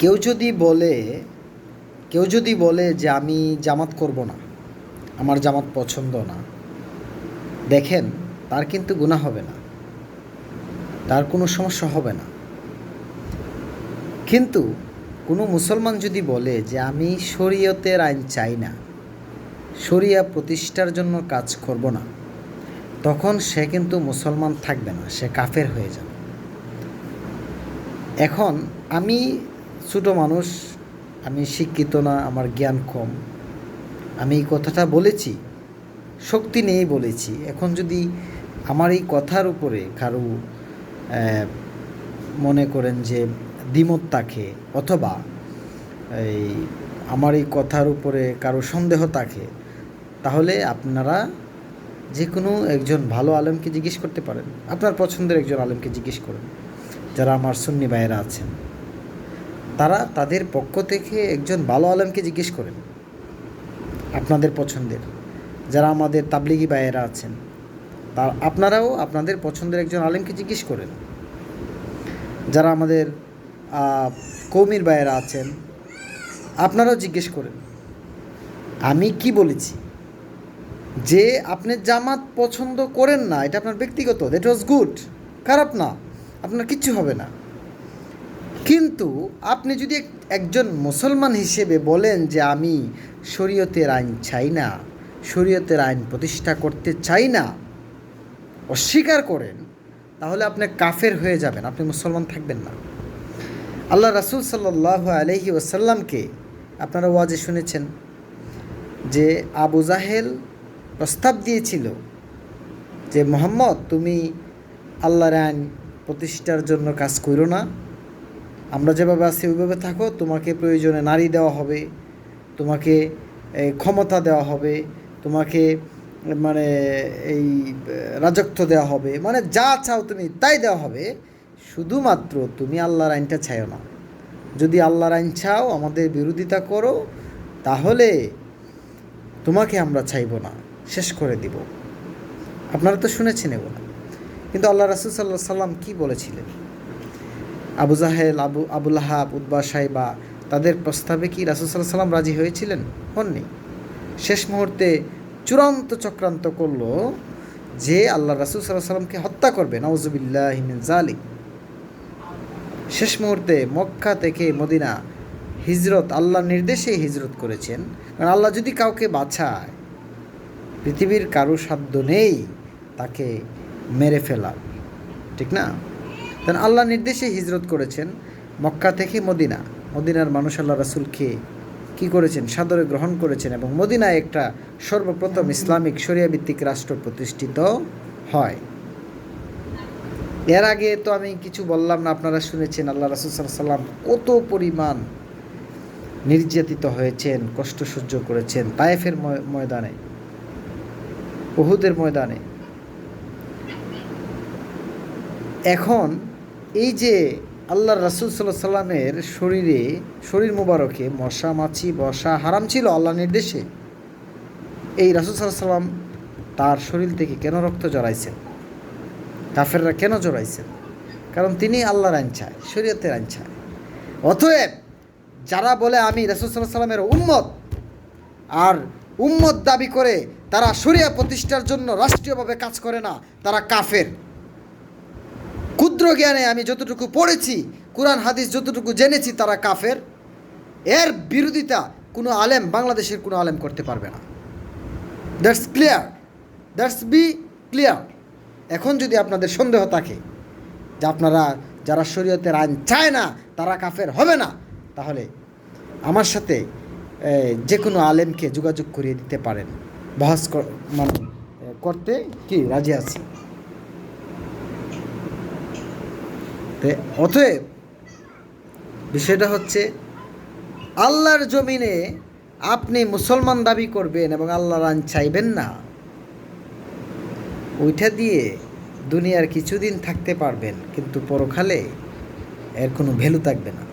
কেউ যদি বলে, কেউ যদি বলে যে আমি জামাত করব না, আমার জামাত পছন্দ না, দেখেন, তার কিন্তু গুণা হবে না। তার কোনো সমস্যা হবে না। কিন্তু কোনো মুসলমান যদি বলে যে আমি শরীয়তের আইন চাই না, শরিয়া প্রতিষ্ঠার জন্য কাজ করব না, তখন সে কিন্তু মুসলমান থাকবে না, সে কাফের হয়ে যাবে। এখন আমি ছোটো মানুষ, আমি শিক্ষিত না, আমার জ্ঞান কম। আমি এই কথাটা বলেছি, শক্তি নেই বলেছি। এখন যদি আমার এই কথার উপরে কারও মনে করেন যে দ্বিমত থাকে, অথবা এই আমার এই কথার উপরে কারও সন্দেহ থাকে, তাহলে আপনারা যে কোনো একজন ভালো আলেমকে জিজ্ঞেস করতে পারেন। আপনার পছন্দের একজন আলেমকে জিজ্ঞেস করেন, যারা আমার সুন্নি ভাইয়েরা আছেন। তারা তাদের পক্ষ থেকে একজন ভালো আলেমকে জিজ্ঞেস করেন, আপনাদের পছন্দের, যারা আমাদের তাবলিগি ভাইয়েরা আছেন, তা আপনারাও আপনাদের পছন্দের একজন আলেমকে জিজ্ঞেস করেন। যারা আমাদের কৌমির ভাইয়েরা আছেন, আপনারাও জিজ্ঞেস করেন, আমি কি বলেছি? যে আপনি জামাত পছন্দ করেন না, এটা আপনার ব্যক্তিগত দ্যাট ওয়াজ গুড খারাপ না, আপনার কিচ্ছু হবে না। কিন্তু আপনি যদি এক- একজন মুসলমান হিসেবে বলেন যে আমি শরীয়তের আইন চাই না, শরীয়তের আইন প্রতিষ্ঠা করতে চাই না, অস্বীকার করেন, তাহলে আপনি কাফের হয়ে যাবেন, আপনি মুসলমান থাকবেন না। আল্লাহ রাসুল সাল্লাহ আলহি ওসাল্লামকে আপনারা ওয়াজে শুনেছেন যে আবু জাহেল প্রস্তাব দিয়েছিল যে, মোহাম্মদ, তুমি আল্লাহর আইন প্রতিষ্ঠার জন্য কাজ করো না আমরা যেভাবে আছি, ওইভাবে থাকো। তোমাকে প্রয়োজনে নারী দেওয়া হবে, তোমাকে ক্ষমতা দেওয়া হবে, তোমাকে মানে এই, রাজত্ব দেওয়া হবে মানে যা চাও তুমি তাই দেওয়া হবে। শুধুমাত্র তুমি আল্লাহর আইনটা চাইও না। যদি আল্লাহর আইন চাও, আমাদের বিরোধিতা করো, তাহলে তোমাকে আমরা চাইব না, শেষ করে দিব। আপনারা তো শুনেছেন এগুলো। কিন্তু আল্লাহ রাসুল সাল্লাহ সাল্লাম কী বলেছিলেন? আবু জাহেল, আবু আবুল হাব উদ্বা সাহেবা তাদের প্রস্তাবে কি রাসুল সাল্লাহ সাল্লাম রাজি হয়েছিলেন? হননি। শেষ মুহূর্তে চূড়ান্ত চক্রান্ত করল যে আল্লাহ রাসুল সাল্লাহ সাল্লামকে হত্যা করবে। নওয়াজবিল্লাহ জালিক শেষ মুহূর্তে মক্কা থেকে মদিনা হিজরত আল্লাহ নির্দেশে হিজরত করেছেন। কারণ আল্লাহ যদি কাউকে বাছায় পৃথিবীর কারও সাধ্য নেই তাকে মেরে ফেলা। ঠিক না? তেন আল্লাহ নির্দেশে হিজরত করেছেন মক্কা থেকে মদিনা। মদিনার মানুষ আল্লাহ রাসুলকে কি করেছেন? সাদরে গ্রহণ করেছেন এবং মদিনায় একটা সর্বপ্রথম ইসলামিক শরিয়া ভিত্তিক রাষ্ট্র প্রতিষ্ঠিত হয়। এর আগে তো আমি কিছু বললাম না, আপনারা শুনেছেন আল্লাহ রাসুল সাল্লাম কত পরিমাণ নির্যাতিত হয়েছেন, কষ্ট সহ্য করেছেন তায়েফের ময়- ময়দানে, উহুদের ময়দানে। এখন এই যে আল্লাহ রাসুল সাল্লাহ সাল্লামের শরীরে, শরীর মোবারকে মশা, মাছি, বসা হারাম ছিল আল্লাহ নির্দেশে। এই রাসুল সাল্লাহ সাল্লাম তার শরীর থেকে কেন রক্ত জড়াইছেন? কাফেররা কেন জড়াইছেন? কারণ তিনি আল্লাহর আইন চায়, শরীয়তের আইন চায়। অতএব যারা বলে আমি রাসুল সাল্লাহ সাল্লামের উম্মত, আর উম্মত দাবি করে তারা শরিয়া প্রতিষ্ঠার জন্য রাষ্ট্রীয়ভাবে কাজ করে না, তারা কাফের। ক্ষুদ্র জ্ঞানে আমি যতটুকু পড়েছি, কোরআন, হাদিস যতটুকু জেনেছি, তারা কাফের। এর বিরোধিতা কোনো আলেম, বাংলাদেশের কোনো আলেম করতে পারবে না। That's clear that's be clear এখন যদি আপনাদের সন্দেহ থাকে যে আপনারা, যারা শরীয়তের আইন চায় না, তারা কাফের হবে না, তাহলে আমার সাথে যে কোনো আলেমকে যোগাযোগ করিয়ে দিতে পারেন। বহাস মানে করতে কি রাজি আছি? তো অতএব বিষয়টা হচ্ছে, আল্লাহর জমিনে আপনি মুসলমান দাবি করবেন এবং আল্লাহর আইন চাইবেন না। ওইটা দিয়ে দুনিয়ার কিছুদিন থাকতে পারবেন, কিন্তু পরকালে এর কোনো ভ্যালু থাকবে না।